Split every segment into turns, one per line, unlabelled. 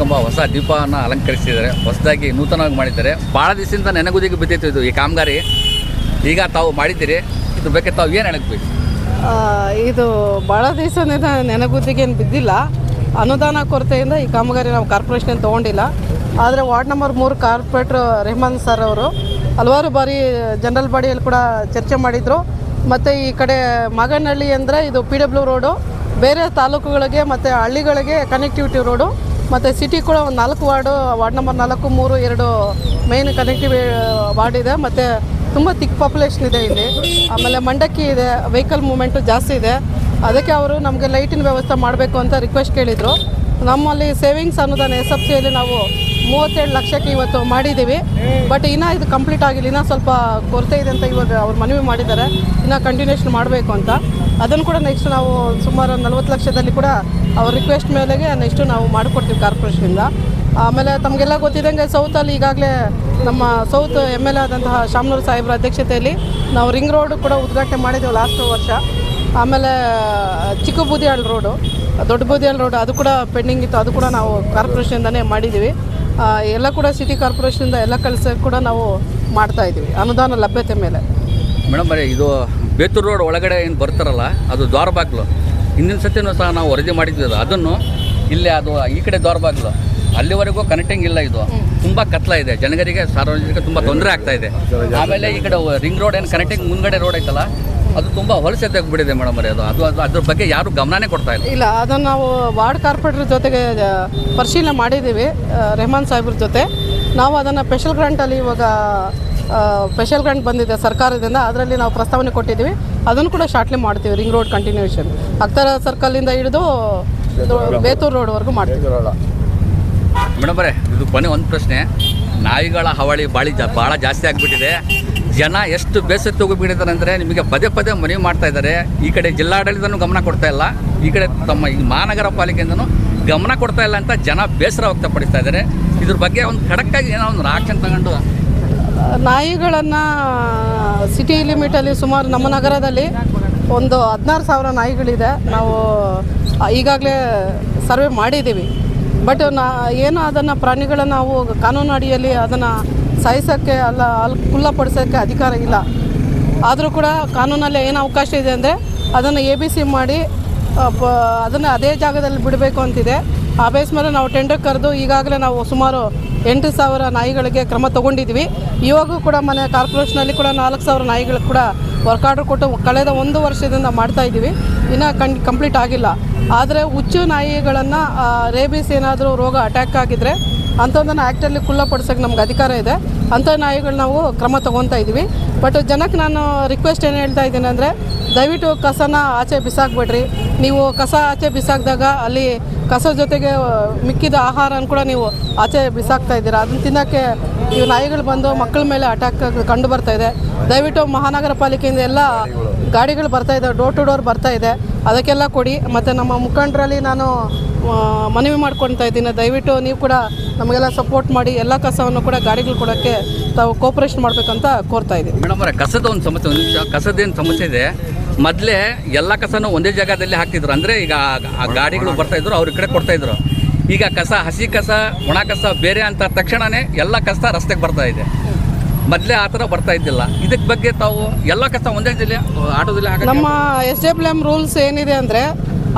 ಗಂಬ ಹೊಸ ದೀಪವನ್ನು ಅಲಂಕರಿಸಿದ್ದಾರೆ. ಹೊಸದಾಗಿ ನೂತನವಾಗಿ ಮಾಡಿದ್ದಾರೆ. ಭಾಳ ದಿವಸದಿಂದ ನೆನಗುದಿಗೆ ಬಿದ್ದಿತ್ತು ಇದು ಈ ಕಾಮಗಾರಿ. ಈಗ ತಾವು ಮಾಡಿದ್ದೀರಿ. ಇದ್ರ ಬಗ್ಗೆ ತಾವು ಏನು ಹೇಳಬೇಕು?
ಆ, ಇದು ಭಾಳ ದಿವಸದಿಂದ ನೆನಗುದಿಗೆ ಬಿದ್ದಿಲ್ಲ. ಅನುದಾನ ಕೊರತೆಯಿಂದ ಈ ಕಾಮಗಾರಿ ನಾವು ಕಾರ್ಪೊರೇಷನ್ ತೊಗೊಂಡಿಲ್ಲ. ಆದರೆ ವಾರ್ಡ್ ನಂಬರ್ ಮೂರು ಕಾರ್ಪೊರೇಟ್ರ್ ರೆಹಮಾನ್ ಸರ್ ಅವರು ಹಲವಾರು ಬಾರಿ ಜನರಲ್ ಬಾಡಿಯಲ್ಲಿ ಕೂಡ ಚರ್ಚೆ ಮಾಡಿದರು. ಮತ್ತು ಈ ಕಡೆ ಮಾಗನಹಳ್ಳಿ ಅಂದರೆ ಇದು ಪಿ ಡಬ್ಲ್ಯೂ ರೋಡು ಬೇರೆ ತಾಲೂಕುಗಳಿಗೆ ಮತ್ತು ಹಳ್ಳಿಗಳಿಗೆ ಕನೆಕ್ಟಿವಿಟಿ ರೋಡು. ಮತ್ತು ಸಿಟಿ ಕೂಡ ಒಂದು ನಾಲ್ಕು ವಾರ್ಡು, ವಾರ್ಡ್ ನಂಬರ್ ನಾಲ್ಕು, ಮೂರು, ಎರಡು ಮೇನ್ ಕನೆಕ್ಟಿವ್ ವಾರ್ಡ್ ಇದೆ. ಮತ್ತು ತುಂಬ ತಿಕ್ ಪಾಪ್ಯುಲೇಷನ್ ಇದೆ ಇಲ್ಲಿ. ಆಮೇಲೆ ಮಂಡಕ್ಕಿ ಇದೆ ವೆಹಿಕಲ್ ಮೂಮೆಂಟು ಜಾಸ್ತಿ ಇದೆ. ಅದಕ್ಕೆ ಅವರು ನಮಗೆ ಲೈಟಿನ ವ್ಯವಸ್ಥೆ ಮಾಡಬೇಕು ಅಂತ ರಿಕ್ವೆಸ್ಟ್ ಕೇಳಿದರು. ನಮ್ಮಲ್ಲಿ ಸೇವಿಂಗ್ಸ್ ಅನುದಾನ ಎಸ್ ಎಫ್ ಸಿಯಲ್ಲಿ ನಾವು ಮೂವತ್ತೇಳು ಲಕ್ಷಕ್ಕೆ ಇವತ್ತು ಮಾಡಿದ್ದೀವಿ. ಬಟ್ ಇನ್ನೂ ಇದು ಕಂಪ್ಲೀಟ್ ಆಗಿಲ್ಲ. ಇನ್ನೂ ಸ್ವಲ್ಪ ಕೊರತೆ ಇದೆ ಅಂತ ಇವಾಗ ಅವ್ರು ಮನವಿ ಮಾಡಿದ್ದಾರೆ. ಇನ್ನೂ ಕಂಟಿನ್ಯೂಷನ್ ಮಾಡಬೇಕು ಅಂತ. ಅದನ್ನು ಕೂಡ ನೆಕ್ಸ್ಟ್ ನಾವು ಸುಮಾರು ನಲ್ವತ್ತು ಲಕ್ಷದಲ್ಲಿ ಕೂಡ ಅವ್ರ ರಿಕ್ವೆಸ್ಟ್ ಮೇಲೆಗೆ ನೆಕ್ಸ್ಟು ನಾವು ಮಾಡಿಕೊಡ್ತೀವಿ ಕಾರ್ಪೊರೇಷನಿಂದ ಆಮೇಲೆ ತಮಗೆಲ್ಲ ಗೊತ್ತಿದ್ದಂಗೆ ಸೌತಲ್ಲಿ ಈಗಾಗಲೇ ನಮ್ಮ ಸೌತ್ ಎಂ ಎಲ್ ಎ ಆದಂತಹ ಶಾಮನೂರು ಸಾಹೇಬ್ರ ಅಧ್ಯಕ್ಷತೆಯಲ್ಲಿ ನಾವು ರಿಂಗ್ ರೋಡ್ ಕೂಡ ಉದ್ಘಾಟನೆ ಮಾಡಿದ್ದೆವು ಲಾಸ್ಟ್ ವರ್ಷ. ಆಮೇಲೆ ಚಿಕ್ಕ ಬೂದಿಯಾಳ್ ರೋಡು ದೊಡ್ಡ ಬೂದಿಯಾಳ್ ರೋಡ್ ಅದು ಕೂಡ ಪೆಂಡಿಂಗ್ ಇತ್ತು, ಅದು ಕೂಡ ನಾವು ಕಾರ್ಪೊರೇಷನ್ದಾನೇ ಮಾಡಿದ್ದೀವಿ ಎಲ್ಲ ಕೂಡ ಸಿಟಿ ಕಾರ್ಪೊರೇಷನಿಂದ ಎಲ್ಲ ಕೆಲಸ ಕೂಡ ನಾವು ಮಾಡ್ತಾ ಇದ್ದೀವಿ ಅನುದಾನ ಲಭ್ಯತೆ ಮೇಲೆ.
ಮೇಡಮ್ ಇದು ಬೇತೂರು ರೋಡ್ ಒಳಗಡೆ ಏನು ಬರ್ತಾರಲ್ಲ, ಅದು ದ್ವಾರ ಬಾಗಿಲು ಹಿಂದಿನ ಸತಿನೂ ಸಹ ನಾವು ವರದಿ ಮಾಡಿದ್ವಿ ಅದು. ಅದನ್ನು ಇಲ್ಲಿ ಅದು ಈ ಕಡೆ ದ್ವಾರ ಬಾಗಿಲು. ಅಲ್ಲಿವರೆಗೂ ಕನೆಕ್ಟಿಂಗ್ ಇಲ್ಲ ಇದು. ತುಂಬ ಕತ್ಲ ಇದೆ. ಜನಗರಿಗೆ ಸಾರ್ವಜನಿಕ ತುಂಬ ತೊಂದರೆ ಆಗ್ತಾ ಇದೆ. ಆಮೇಲೆ ಈ ಕಡೆ ರಿಂಗ್ ರೋಡ್ ಏನು ಕನೆಕ್ಟಿಂಗ್ ಮುಂದ್ಗಡೆ ರೋಡ್ ಐತಲ್ಲ ಅದು ತುಂಬ ಹೊಲಸೆ ತೆಗೆದ್ಬಿಟ್ಟಿದೆ ಮೇಡಮ್ ಅದು ಅದು ಅದು ಅದ್ರ ಬಗ್ಗೆ ಯಾರು ಗಮನನೇ ಕೊಡ್ತಾ ಇಲ್ಲ.
ಇಲ್ಲ ಅದನ್ನು ನಾವು ವಾರ್ಡ್ ಕಾರ್ಪೊರೇಟರ್ ಜೊತೆಗೆ ಪರಿಶೀಲನೆ ಮಾಡಿದ್ದೀವಿ ರೆಹಮಾನ್ ಸಾಹೇಬ್ರ ಜೊತೆ. ನಾವು ಅದನ್ನು ಸ್ಪೆಷಲ್ ಗ್ರಾಂಟಲ್ಲಿ ಇವಾಗ ಸ್ಪೆಷಲ್ ಗ್ರಾಂಟ್ ಬಂದಿದೆ ಸರ್ಕಾರದಿಂದ ಅದರಲ್ಲಿ ನಾವು ಪ್ರಸ್ತಾವನೆ ಕೊಟ್ಟಿದ್ದೀವಿ. ಅದನ್ನು ಕೂಡ ಶಾರ್ಟ್ಲಿ ಮಾಡ್ತೀವಿ ರಿಂಗ್ ರೋಡ್ ಕಂಟಿನ್ಯೂಷನ್ ಅಕ್ತರ ಸರ್ಕಲಿಂದ ಹಿಡಿದು ಬೇತೂರು ರೋಡ್ವರೆಗೂ ಮಾಡ್ತೀವಿ.
ಮೇಡಮ್ ಬರೇ ಇದು ಕೊನೆ ಒಂದು ಪ್ರಶ್ನೆ. ನಾಯಿಗಳ ಹವಳಿ ಬಾಳಿ ಜಾ ಭಾಳ ಜಾಸ್ತಿ ಆಗಿಬಿಟ್ಟಿದೆ. ಜನ ಎಷ್ಟು ಬೇಸತ್ತು ಹೋಗಿಬಿಟ್ಟಿದ್ದಾರೆ ಅಂದರೆ ನಿಮಗೆ ಪದೇ ಪದೇ ಮನವಿ ಮಾಡ್ತಾ ಇದ್ದಾರೆ. ಈ ಕಡೆ ಜಿಲ್ಲಾಡಳಿತನೂ ಗಮನ ಕೊಡ್ತಾ ಇಲ್ಲ. ಈ ಕಡೆ ತಮ್ಮ ಈ ಮಹಾನಗರ ಪಾಲಿಕೆಯಿಂದನೂ ಗಮನ ಕೊಡ್ತಾ ಇಲ್ಲ ಅಂತ ಜನ ಬೇಸರ ವ್ಯಕ್ತಪಡಿಸ್ತಾ ಇದ್ದಾರೆ. ಇದ್ರ ಬಗ್ಗೆ ಒಂದು ಖಡಕ್ಕಾಗಿ ಏನೋ ಒಂದು ಆಕ್ಷನ್ ತಗೊಂಡು
ನಾಯಿಗಳನ್ನು ಸಿಟಿ ಲಿಮಿಟಲ್ಲಿ ಸುಮಾರು ನಮ್ಮ ನಗರದಲ್ಲಿ ಒಂದು ಹದಿನಾರು ಸಾವಿರ ನಾಯಿಗಳಿದೆ. ನಾವು ಈಗಾಗಲೇ ಸರ್ವೆ ಮಾಡಿದ್ದೀವಿ. ಬಟ್ ನಾ, ಏನು ಅದನ್ನು ಪ್ರಾಣಿಗಳನ್ನು ನಾವು ಕಾನೂನು ಅಡಿಯಲ್ಲಿ ಅದನ್ನು ಸಾಯಿಸೋಕ್ಕೆ ಅಲ್ಲ, ಅಲ್ಲಿ ಖುಲ್ಲಪಡಿಸೋಕ್ಕೆ ಅಧಿಕಾರ ಇಲ್ಲ. ಆದರೂ ಕೂಡ ಕಾನೂನಲ್ಲಿ ಏನು ಅವಕಾಶ ಇದೆ ಅಂದರೆ ಅದನ್ನು ಎ ಬಿ ಸಿ ಮಾಡಿ ಅದನ್ನು ಅದೇ ಜಾಗದಲ್ಲಿ ಬಿಡಬೇಕು ಅಂತಿದೆ. ಆ ಬೇಸ್ ಮೇಲೆ ನಾವು ಟೆಂಡರ್ ಕರೆದು ಈಗಾಗಲೇ ನಾವು ಸುಮಾರು ಎಂಟು ಸಾವಿರ ನಾಯಿಗಳಿಗೆ ಕ್ರಮ ತಗೊಂಡಿದ್ವಿ. ಇವಾಗೂ ಕೂಡ ಮನೆ ಕಾರ್ಪೊರೇಷನಲ್ಲಿ ಕೂಡ ನಾಲ್ಕು ಸಾವಿರ ನಾಯಿಗಳು ಕೂಡ ವರ್ಕ್ ಆರ್ಡರ್ ಕೊಟ್ಟು ಕಳೆದ ಒಂದು ವರ್ಷದಿಂದ ಮಾಡ್ತಾ ಇದ್ದೀವಿ. ಇನ್ನೂ ಕಣ್ ಕಂಪ್ಲೀಟ್ ಆಗಿಲ್ಲ. ಆದರೆ ಹುಚ್ಚು ನಾಯಿಗಳನ್ನು ರೇಬಿಸ್ ಏನಾದರೂ ರೋಗ ಅಟ್ಯಾಕ್ ಆಗಿದ್ದರೆ ಅಂಥದ್ದನ್ನು ಆ್ಯಕ್ಟಲ್ಲಿ ಖುಲ್ಲಪಡಿಸೋಕೆ ನಮ್ಗೆ ಅಧಿಕಾರ ಇದೆ. ಅಂಥ ನಾಯಿಗಳು ನಾವು ಕ್ರಮ ತೊಗೊತಾ ಇದ್ದೀವಿ. ಬಟ್ ಜನಕ್ಕೆ ನಾನು ರಿಕ್ವೆಸ್ಟ್ ಏನು ಹೇಳ್ತಾ ಇದ್ದೀನಿ ಅಂದರೆ, ದಯವಿಟ್ಟು ಕಸನ ಆಚೆ ಬಿಸಾಕ್ಬೇಡ್ರಿ. ನೀವು ಕಸ ಆಚೆ ಬಿಸಾಕಿದಾಗ ಅಲ್ಲಿ ಕಸ ಜೊತೆಗೆ ಮಿಕ್ಕಿದ ಆಹಾರನ ಕೂಡ ನೀವು ಆಚೆ ಬಿಸಾಕ್ತಾ ಇದ್ದೀರಾ? ಅದನ್ನ ತಿನ್ನೋಕ್ಕೆ ಈ ನಾಯಿಗಳು ಬಂದು ಮಕ್ಕಳ ಮೇಲೆ ಅಟ್ಯಾಕ್ ಕಂಡು ಬರ್ತಾ ಇದೆ. ದಯವಿಟ್ಟು ಮಹಾನಗರ ಪಾಲಿಕೆಯಿಂದ ಎಲ್ಲ ಗಾಡಿಗಳು ಬರ್ತಾ ಇದೆ. ಡೋರ್ ಟು ಡೋರ್ ಬರ್ತಾ ಇದೆ. ಅದಕ್ಕೆಲ್ಲ ಕೊಡಿ. ಮತ್ತು ನಮ್ಮ ಮುಖಂಡರಲ್ಲಿ ನಾನು ಮನವಿ ಮಾಡ್ಕೊಳ್ತಾ ಇದ್ದೀನಿ. ದಯವಿಟ್ಟು ನೀವು ಕೂಡ ನಮಗೆಲ್ಲ ಸಪೋರ್ಟ್ ಮಾಡಿ, ಎಲ್ಲ ಕಸವನ್ನು ಕೂಡ ಗಾಡಿಗಳು ಕೊಡೋಕ್ಕೆ ತಾವು ಕೋಪರೇಷನ್ ಮಾಡಬೇಕಂತ ಕೋರ್ತಾ ಇದ್ದೀನಿ.
ಮೇಡಮ್ ಅವರೇ, ಕಸದ ಒಂದು ಸಮಸ್ಯೆ, ಒಂದು ಕಸದೇನು ಸಮಸ್ಯೆ ಇದೆ? ಮೊದಲೇ ಎಲ್ಲ ಕಸನೂ ಒಂದೇ ಜಾಗದಲ್ಲಿ ಹಾಕ್ತಿದ್ರು. ಅಂದರೆ ಈಗ ಆ- ಗಾಡಿಗಳು ಬರ್ತಾಯಿದ್ರು ಅವ್ರ ಕಡೆ ಕೊಡ್ತಾ ಇದ್ರು. ಈಗ ಕಸ, ಹಸಿ ಕಸ, ಒಣ ಕಸ ಬೇರೆ ಅಂತ ತಕ್ಷಣವೇ ಎಲ್ಲ ಕಸ ರಸ್ತೆಗೆ ಬರ್ತಾ ಇದೆ. ಮೊದಲೇ ಆ ಥರ ಬರ್ತಾ ಇದ್ದಿಲ್ಲ. ಇದಕ್ಕೆ ಬಗ್ಗೆ ತಾವು ಎಲ್ಲ ಕಸ ಒಂದೇ ಜಿಲ್ಲೆ ಆಟೋದಲ್ಲಿ
ನಮ್ಮ ಎಸ್ ಡಬ್ಲ್ಯೂ ಎಂ ರೂಲ್ಸ್ ಏನಿದೆ ಅಂದರೆ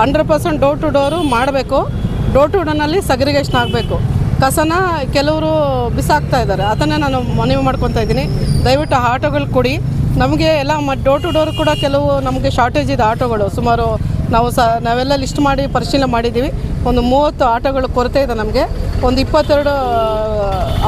hundred percent door to door ಮಾಡಬೇಕು. ಡೋರ್ ಟು ಡೋರ್ನಲ್ಲಿ ಸಗ್ರಿಗೇಷನ್ ಆಗಬೇಕು. ಕಸನ ಕೆಲವರು ಬಿಸಾಕ್ತಾ ಇದ್ದಾರೆ. ಅದನ್ನೇ ನಾನು ಮನವಿ ಮಾಡ್ಕೊತಾ ಇದ್ದೀನಿ. ದಯವಿಟ್ಟು ಆಟೋಗಳು ಕೊಡಿ. ನಮಗೆ ಎಲ್ಲ ಮ ಡೋರ್ ಟು ಡೋರ್ ಕೂಡ ಕೆಲವು ನಮಗೆ ಶಾರ್ಟೇಜ್ ಇದೆ ಆಟೋಗಳು. ಸುಮಾರು ನಾವು ಸ ನಾವೆಲ್ಲ ಲಿಸ್ಟ್ ಮಾಡಿ ಪರಿಶೀಲನೆ ಮಾಡಿದ್ದೀವಿ. ಒಂದು ಮೂವತ್ತು ಆಟೋಗಳು ಕೊರತೆ ಇದೆ ನಮಗೆ. ಒಂದು ಇಪ್ಪತ್ತೆರಡು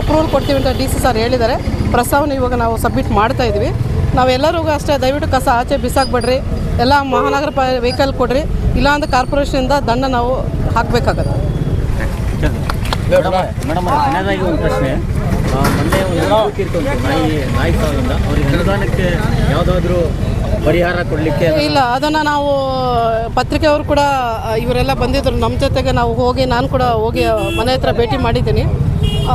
ಅಪ್ರೂವಲ್ ಕೊಡ್ತೀವಿ ಅಂತ ಡಿ ಸಿ ಸರ್ ಹೇಳಿದ್ದಾರೆ. ಪ್ರಸ್ತಾವನೆ ಇವಾಗ ನಾವು ಸಬ್ಮಿಟ್ ಮಾಡ್ತಾ ಇದ್ದೀವಿ. ನಾವೆಲ್ಲರಿಗೂ ಅಷ್ಟೇ, ದಯವಿಟ್ಟು ಕಸ ಆಚೆ ಬಿಸಾಕ್ಬೇಡ್ರಿ. ಎಲ್ಲ ಮಹಾನಗರ ಪಾ ವೆಹಿಕಲ್ ಕೊಡ್ರಿ. ಇಲ್ಲಾಂದ್ರೆ ಕಾರ್ಪೊರೇಷನಿಂದ ದಂಡ ನಾವು ಹಾಕಬೇಕಾಗತ್ತೆ.
ಮೇಡಮ್ ಒಂದು ಅವ್ರಿಗೆ ಅನುದಾನಕ್ಕೆ ಯಾವುದಾದ್ರೂ ಪರಿಹಾರ ಕೊಡಲಿಕ್ಕೆ
ಇಲ್ಲ ಅದನ್ನು ನಾವು ಪತ್ರಿಕೆಯವರು ಕೂಡ ಇವರೆಲ್ಲ ಬಂದಿದ್ದರು ನಮ್ಮ ಜೊತೆಗೆ ನಾವು ಹೋಗಿ ನಾನು ಕೂಡ ಹೋಗಿ ಮನೆ ಹತ್ರ ಭೇಟಿ ಮಾಡಿದ್ದೀನಿ. ಆ,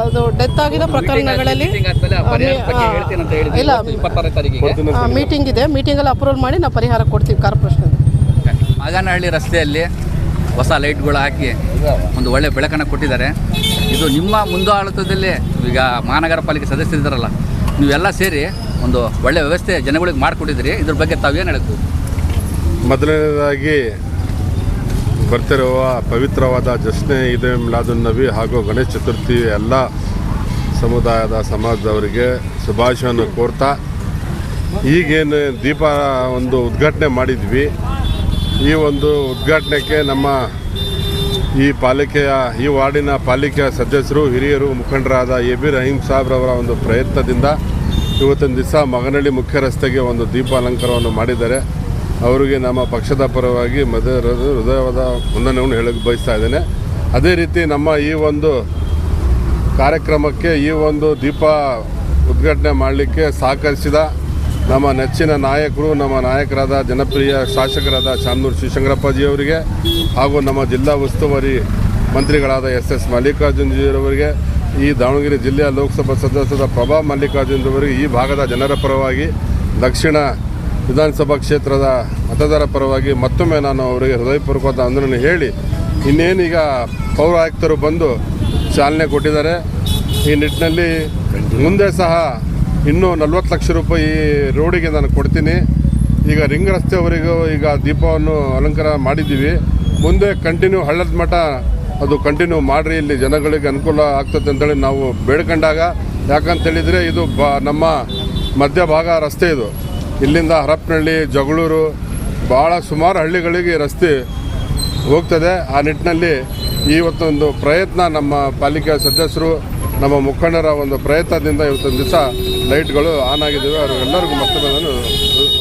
ಅದು ಡೆತ್ ಆಗಿದ ಪ್ರಕರಣಗಳಲ್ಲಿ
ಮೀಟಿಂಗ್ ಆದ್ಮೇಲೆ ಆ ಪರಿಹಾರದ ಬಗ್ಗೆ ಹೇಳ್ತೀನಿ ಅಂತ ಹೇಳಿದ್ರು.
ಇಲ್ಲ
ಮೀಟಿಂಗ್ ತಾರೀಕಿಗೆ.
ಮೀಟಿಂಗ್ ಇದೆ. ಮೀಟಿಂಗಲ್ಲಿ ಅಪ್ರೂವಲ್ ಮಾಡಿ ನಾವು ಪರಿಹಾರ ಕೊಡ್ತೀವಿ ಕಾರ್ಪೊರೇಷನ್
ಮಾಗನಹಳ್ಳಿ ರಸ್ತೆಯಲ್ಲಿ ಹೊಸ ಲೈಟ್ಗಳು ಹಾಕಿ ಒಂದು ಒಳ್ಳೆ ಬೆಳಕನ್ನು ಕೊಟ್ಟಿದ್ದಾರೆ. ಇದು ನಿಮ್ಮ ಮುಂದಾಳತ್ವದಲ್ಲಿ ಈಗ ಮಹಾನಗರ ಪಾಲಿಕೆ ಸದಸ್ಯರಿದ್ದಾರಲ್ಲ ನೀವೆಲ್ಲ ಸೇರಿ ಒಂದು ಒಳ್ಳೆ ವ್ಯವಸ್ಥೆ ಜನಗಳಿಗೆ ಮಾಡಿಕೊಟ್ಟಿದ್ದೀರಿ. ಇದ್ರ ಬಗ್ಗೆ ತಾವೇನು ಹೇಳಬೇಕು
ಮೊದಲನೇದಾಗಿ ಬರ್ತಿರುವ ಪವಿತ್ರವಾದ ಜಶ್ನೆ ಇದೆ ಮಿಲಾದುನ್ ನಬಿ ಹಾಗೂ ಗಣೇಶ ಚತುರ್ಥಿ ಎಲ್ಲ ಸಮುದಾಯದ ಸಮಾಜದವರಿಗೆ ಶುಭಾಶಯವನ್ನು ಕೋರ್ತಾ ಈಗೇನು ದೀಪ ಒಂದು ಉದ್ಘಾಟನೆ ಮಾಡಿದ್ವಿ. ಈ ಒಂದು ಉದ್ಘಾಟನೆಗೆ ನಮ್ಮ ಈ ಪಾಲಿಕೆಯ, ಈ ವಾರ್ಡಿನ ಪಾಲಿಕೆಯ ಸದಸ್ಯರು, ಹಿರಿಯರು, ಮುಖಂಡರಾದ ಎ ಬಿ ರಹೀಂ ಸಾಬ್ರವರ ಒಂದು ಪ್ರಯತ್ನದಿಂದ ಇವತ್ತಿನ ದಿವಸ ಮಗನಹಳ್ಳಿ ಮುಖ್ಯ ರಸ್ತೆಗೆ ಒಂದು ದೀಪ ಅಲಂಕಾರವನ್ನು ಮಾಡಿದ್ದಾರೆ. ಅವರಿಗೆ ನಮ್ಮ ಪಕ್ಷದ ಪರವಾಗಿ ಮದ ಹೃದಯವಾದ ವಂದನೆಯನ್ನು ಹೇಳಕ್ಕೆ ಬಯಸ್ತಾ ಇದ್ದೇನೆ. ಅದೇ ರೀತಿ ನಮ್ಮ ಈ ಒಂದು ಕಾರ್ಯಕ್ರಮಕ್ಕೆ ಈ ಒಂದು ದೀಪ ಉದ್ಘಾಟನೆ ಮಾಡಲಿಕ್ಕೆ ಸಹಕರಿಸಿದ ನಮ್ಮ ನೆಚ್ಚಿನ ನಾಯಕರು, ನಮ್ಮ ನಾಯಕರಾದ ಜನಪ್ರಿಯ ಶಾಸಕರಾದ ಶಾಮನೂರು ಶಿವಶಂಕರಪ್ಪಾಜಿ ಅವರಿಗೆ ಹಾಗೂ ನಮ್ಮ ಜಿಲ್ಲಾ ಉಸ್ತುವಾರಿ ಮಂತ್ರಿಗಳಾದ ಎಸ್ ಎಸ್ ಮಲ್ಲಿಕಾರ್ಜುನಜಿಯವರಿಗೆ ಈ ದಾವಣಗೆರೆ ಜಿಲ್ಲೆಯ ಲೋಕಸಭಾ ಸದಸ್ಯದ ಪ್ರಭಾ ಮಲ್ಲಿಕಾರ್ಜುನರವರಿಗೆ ಈ ಭಾಗದ ಜನರ ಪರವಾಗಿ, ದಕ್ಷಿಣ ವಿಧಾನಸಭಾ ಕ್ಷೇತ್ರದ ಮತದಾರ ಪರವಾಗಿ ಮತ್ತೊಮ್ಮೆ ನಾನು ಅವರಿಗೆ ಹೃದಯಪೂರ್ವಕವಾದ ಅಂದನನ್ನು ಹೇಳಿ ಇನ್ನೇನೀಗ ಪೌರ ಆಯುಕ್ತರು ಬಂದು ಚಾಲನೆ ಕೊಟ್ಟಿದ್ದಾರೆ. ಈ ನಿಟ್ಟಿನಲ್ಲಿ ಮುಂದೆ ಸಹ ಇನ್ನೂ ನಲ್ವತ್ತು ಲಕ್ಷ ರೂಪಾಯಿ ರೋಡಿಗೆ ನಾನು ಕೊಡ್ತೀನಿ. ಈಗ ರಿಂಗ್ ರಸ್ತೆವರೆಗೂ ಈಗ ದೀಪವನ್ನು ಅಲಂಕಾರ ಮಾಡಿದ್ದೀವಿ. ಮುಂದೆ ಕಂಟಿನ್ಯೂ ಹಳ್ಳದ ಮಠ ಅದು ಕಂಟಿನ್ಯೂ ಮಾಡಿರಿ, ಇಲ್ಲಿ ಜನಗಳಿಗೆ ಅನುಕೂಲ ಆಗ್ತದೆ ಅಂತೇಳಿ ನಾವು ಬೇಡ್ಕೊಂಡಾಗ. ಯಾಕಂತ ಹೇಳಿದರೆ ಇದು ಬ, ನಮ್ಮ ಮಧ್ಯಭಾಗ ರಸ್ತೆ ಇದು. ಇಲ್ಲಿಂದ ಹರಪನಹಳ್ಳಿ, ಜಗಳೂರು ಭಾಳ ಸುಮಾರು ಹಳ್ಳಿಗಳಿಗೆ ರಸ್ತೆ ಹೋಗ್ತದೆ. ಆ ನಿಟ್ಟಿನಲ್ಲಿ ಇವತ್ತೊಂದು ಪ್ರಯತ್ನ ನಮ್ಮ ಪಾಲಿಕೆ ಸದಸ್ಯರು, ನಮ್ಮ ಮುಖಂಡರ ಒಂದು ಪ್ರಯತ್ನದಿಂದ ಇವತ್ತೊಂದು ದಿವಸ ಲೈಟ್ಗಳು ಆನ್ ಆಗಿದ್ದಾವೆ. ಅವರೆಲ್ಲರಿಗೂ ಮತ್ತೊಮ್ಮೆ ನಾನು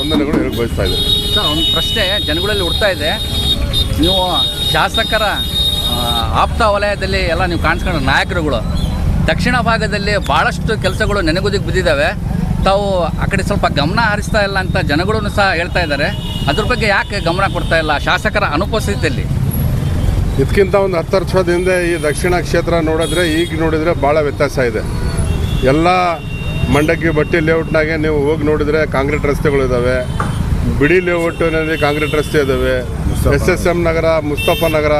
ವಂದನೆಗಳು ಹೇಳಿ ಬಯಸ್ತಾ ಇದ್ದೇನೆ.
ಸರ್, ಒಂದು ಪ್ರಶ್ನೆ. ಜನಗಳಲ್ಲಿ ಹುಡ್ತಾ ಇದೆ. ನೀವು ಶಾಸಕರ ಆಪ್ತ ವಲಯದಲ್ಲಿ ಎಲ್ಲ ನೀವು ಕಾಣಿಸ್ಕೊಂಡ್ರೆ ನಾಯಕರುಗಳು. ದಕ್ಷಿಣ ಭಾಗದಲ್ಲಿ ಭಾಳಷ್ಟು ಕೆಲಸಗಳು ನೆನೆಗುದಿಗೆ ಬಿದ್ದಿದ್ದಾವೆ. ತಾವು ಆ ಕಡೆ ಸ್ವಲ್ಪ ಗಮನ ಹರಿಸ್ತಾ ಇಲ್ಲ ಅಂತ ಜನಗಳೂ ಸಹ ಹೇಳ್ತಾ ಇದ್ದಾರೆ. ಅದ್ರ ಬಗ್ಗೆ ಯಾಕೆ ಗಮನ ಕೊಡ್ತಾ ಇಲ್ಲ ಶಾಸಕರ ಅನುಪಸ್ಥಿತಿಯಲ್ಲಿ?
ಇದಕ್ಕಿಂತ ಒಂದು ಹತ್ತು ವರ್ಷದ ಹಿಂದೆ ಈ ದಕ್ಷಿಣ ಕ್ಷೇತ್ರ ನೋಡಿದ್ರೆ ಈಗ ನೋಡಿದರೆ ಭಾಳ ವ್ಯತ್ಯಾಸ ಇದೆ. ಎಲ್ಲ ಮಂಡಕ್ಕಿ ಬಟ್ಟಿ ಲೇಔಟ್ನಾಗೆ ನೀವು ಹೋಗಿ ನೋಡಿದರೆ ಕಾಂಕ್ರೀಟ್ ರಸ್ತೆಗಳು ಇದ್ದಾವೆ ಬಿಡಿ ಲೇಔಟ್ನಲ್ಲಿ ಕಾಂಕ್ರೀಟ್ ರಸ್ತೆ ಇದ್ದಾವೆ S S M Nagar Mustafa Nagar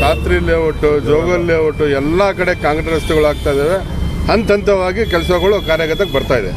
Shastri layout, Jogal layout, ಎಲ್ಲ ಕಡೆ ಕಾಂಕ್ರೀಟ್ ರಸ್ತೆಗಳು ಆಗ್ತಾ ಇದ್ದಾವೆ ಹಂತ ಹಂತವಾಗಿ ಕೆಲಸಗಳು ಕಾರ್ಯಗತಕ್ಕೆ ಬರ್ತಾ ಇದೆ.